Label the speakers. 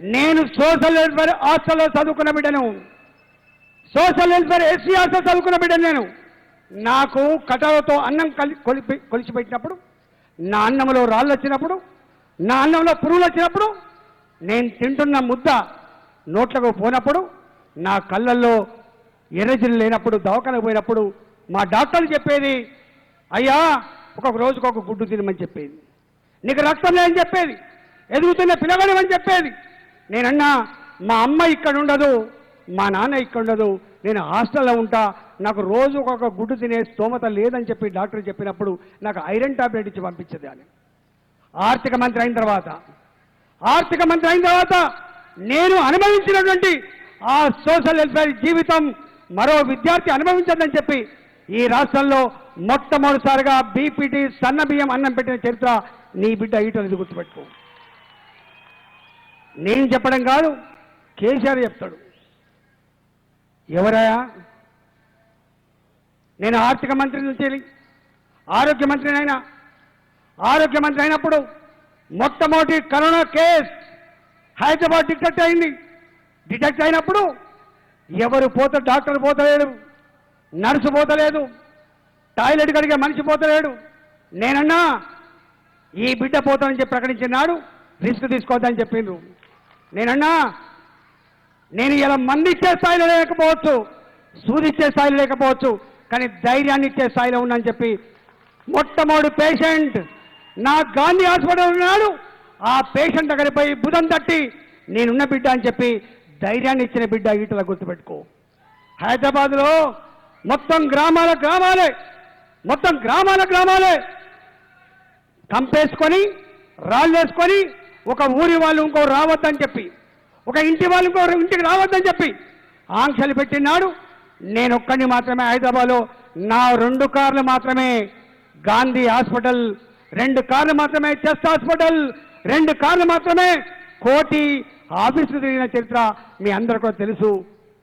Speaker 1: నేను social welfare హాస్టల్లో చదువుకున్న బిడ్డను. సోషల్ వెల్ఫేర్ ఎస్సీ హాస్టల్ చదువుకున్న బిడ్డను నేను. నాకు కటాలతో అన్నం కలి కొలిపి కొలిచిపెట్టినప్పుడు నా అన్నంలో రాళ్ళు వచ్చినప్పుడు నా అన్నంలో పురుగులు వచ్చినప్పుడు నేను తింటున్న ముద్ద నోట్లకు పోనప్పుడు నా కళ్ళల్లో ఎర్రజిల్లు లేనప్పుడు దవాఖానకు పోయినప్పుడు మా డాక్టర్లు చెప్పేది అయ్యా ఒక్కొక్క రోజుకు ఒక గుడ్డు తినమని చెప్పేది. నీకు రక్తం లేదని చెప్పేది. ఎదుగుతున్న పిల్లగాడమని చెప్పేది. నేనన్నా మా అమ్మ ఇక్కడ ఉండదు మా నాన్న ఇక్కడ ఉండదు నేను హాస్టల్లో ఉంటా నాకు రోజు ఒక గుడ్డు తినే స్తోమత లేదని చెప్పి డాక్టర్ చెప్పినప్పుడు నాకు ఐరన్ టాబ్లెట్ ఇచ్చి పంపించేది అని ఆర్థిక మంత్రి అయిన తర్వాత. ఆర్థిక మంత్రి అయిన తర్వాత నేను అనుభవించినటువంటి ఆ సోషల్ వెల్ఫేర్ జీవితం మరో విద్యార్థి అనుభవించదని చెప్పి ఈ రాష్ట్రంలో మొట్టమొదటిసారిగా బీపీటీ సన్న బియ్యం అన్నం పెట్టిన చరిత్ర నీ బిడ్డ ఈటలు గుర్తుపెట్టుకో. నేను చెప్పడం కాదు కేసీఆర్ చెప్తాడు. ఎవరయా నేను ఆర్థిక మంత్రి నుంచి ఆరోగ్య ఆరోగ్య మంత్రినైనా ఆరోగ్య మంత్రి అయినప్పుడు మొట్టమొదటి కరోనా కేస్ హైదరాబాద్ డిటెక్ట్ అయింది. డిటెక్ట్ అయినప్పుడు ఎవరు పోతే డాక్టర్ పోతలేడు నర్సు పోతలేదు టాయిలెట్ కడిగే మనిషి పోతలేడు. నేనన్నా ఈ బిడ్డ పోతానని చెప్పి ప్రకటించినాడు రిస్క్ తీసుకోవద్దని చెప్పిండ్రు. నేనన్నా నేను ఇలా మంది ఇచ్చే స్థాయిలో లేకపోవచ్చు సూదిచ్చే స్థాయిలో లేకపోవచ్చు కానీ ధైర్యాన్ని ఇచ్చే స్థాయిలో ఉందని చెప్పి మొట్టమొదటి పేషెంట్ నా గాంధీ హాస్పిటల్ ఉన్నాడు. ఆ పేషెంట్ దగ్గర పోయి బుధం తట్టి నేనున్న బిడ్డ అని చెప్పి ధైర్యాన్ని ఇచ్చిన బిడ్డ ఈటల గుర్తుపెట్టుకో. హైదరాబాద్లో మొత్తం గ్రామాల గ్రామాలే మొత్తం గ్రామాల గ్రామాలే. కంపేసుకొని రాళ్ళేసుకొని ఒక ఊరి వాళ్ళు ఇంకో రావద్దని చెప్పి ఒక ఇంటి వాళ్ళు ఇంకో ఇంటికి రావద్దని చెప్పి ఆంక్షలు పెట్టినాడు. నేను ఒక్కడిని మాత్రమే హైదరాబాద్లో నా రెండు కార్లు మాత్రమే గాంధీ హాస్పిటల్ రెండు కార్లు మాత్రమే చెస్ట్ హాస్పిటల్ రెండు కార్లు మాత్రమే కోటి ఆఫీసులు తిరిగిన చరిత్ర మీ అందరికీ తెలుసు.